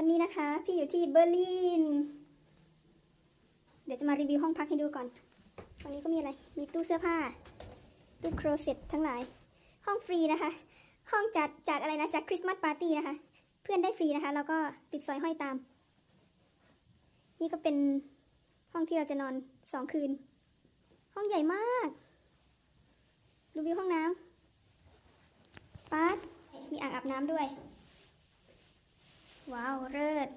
วันนี้นะคะ พี่อยู่ที่เบอร์ลิน เดี๋ยวจะมารีวิวห้องพักให้ดูก่อน วันนี้ก็มีอะไร มีตู้เสื้อผ้า ตู้โครเซ็ตทั้งหลาย ห้องฟรีนะคะ ห้องจัดจากอะไรนะ จากคริสต์มาสปาร์ตี้นะคะ เพื่อนได้ฟรีนะคะ แล้วก็ติดสอยห้อยตาม นี่ก็เป็นห้องที่เราจะนอนสองคืน ห้องใหญ่มากดูวิวห้องน้ำป๊าดมีอ่างอาบน้ำด้วย ว้าวเลิศ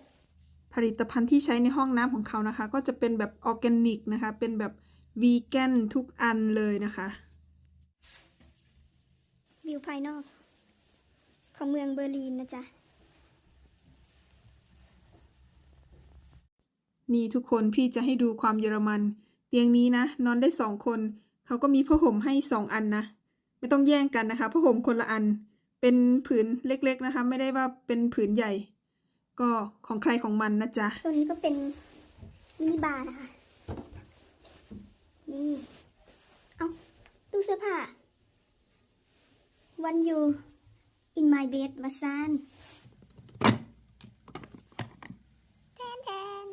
ผลิตภัณฑ์ที่ใช้ในห้องน้ำของเขานะคะ ก็จะเป็นแบบออร์แกนิกนะคะ เป็นแบบวีแกนทุกอันเลยนะคะ วิวภายนอก ของเมืองเบอร์ลินนะจ๊ะ นี่ทุกคนพี่จะให้ดูความเยอรมัน เตียงนี้นะ นอนได้สองคน เขาก็มีผ้าห่มให้สองอันนะ ไม่ต้องแย่งกันนะคะผ้าห่มคนละอัน เป็นผืนเล็กๆนะคะ ไม่ได้ว่าเป็นผืนใหญ่ ก็ของใครของมันนะจ๊ะ ตัวนี้ก็เป็นมินิบาร์นะคะ นี่ เอาตู้เสื้อผ้า วันอยู่ in my bed มาซานแทนแทน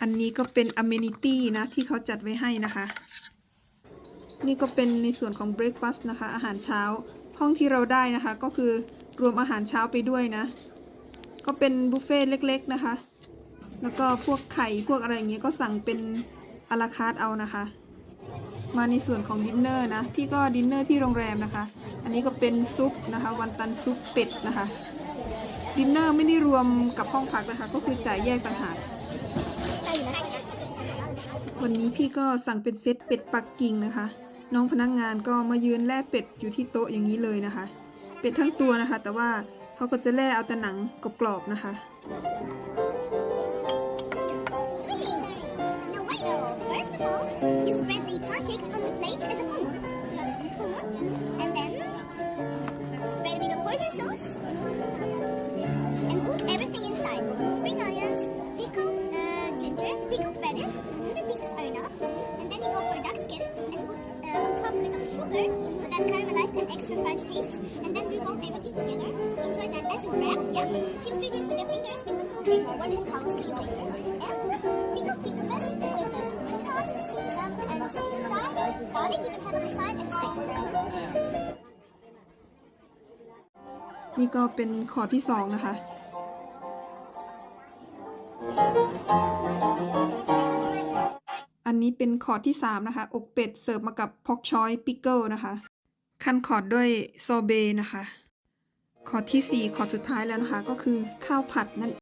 อันนี้ก็เป็น amenity นะ ที่เขาจัดไว้ให้นะคะ นี่ก็เป็นในส่วนของ breakfast นะคะ อาหารเช้า ห้องที่เราได้นะคะ ก็คือรวมอาหารเช้าไปด้วยนะ ก็เป็นบุฟเฟ่ต์เล็กๆนะคะ แล้วก็พวกไข่พวกอะไรอย่างเงี้ยก็สั่งเป็นอาราคาร์ทเอานะคะ มาในส่วนของดินเนอร์นะ พี่ก็ดินเนอร์ที่โรงแรมนะคะ อันนี้ก็เป็นซุปนะคะ วันตันซุปเป็ดนะคะ ดินเนอร์ไม่ได้รวมกับห้องพักนะคะ ก็คือจ่ายแยกต่างหากวันนี้พี่ก็สั่งเป็นเซตเป็ดปักกิ่งนะคะ น้องพนักงงานก็มายืนแล่เป็ดอยู่ที่โต๊ะอย่างนี้เลยนะคะ เป็ดทั้งตัวนะคะ แต่ว่า เขาก็จะแล่เอาแต่หนังกรอบๆนะคะ wrap. Yeah. Feel free to eat with your fingers because we'll bring more one hand towels to you later. And pickled cucumbers with the croutons, sesame, and some fried garlic you can have on the side as a snack. นี่ก็เป็นขอที่สองนะคะ อันนี้เป็นขอที่สามนะคะ อกเป็ดเสิร์ฟมากับพอกชอยปิกเกิลนะคะขั้นขอดด้วยซอเบนะคะ ขอที่สี่ขอสุดท้ายแล้วนะคะ ก็คือข้าวผัดนั่น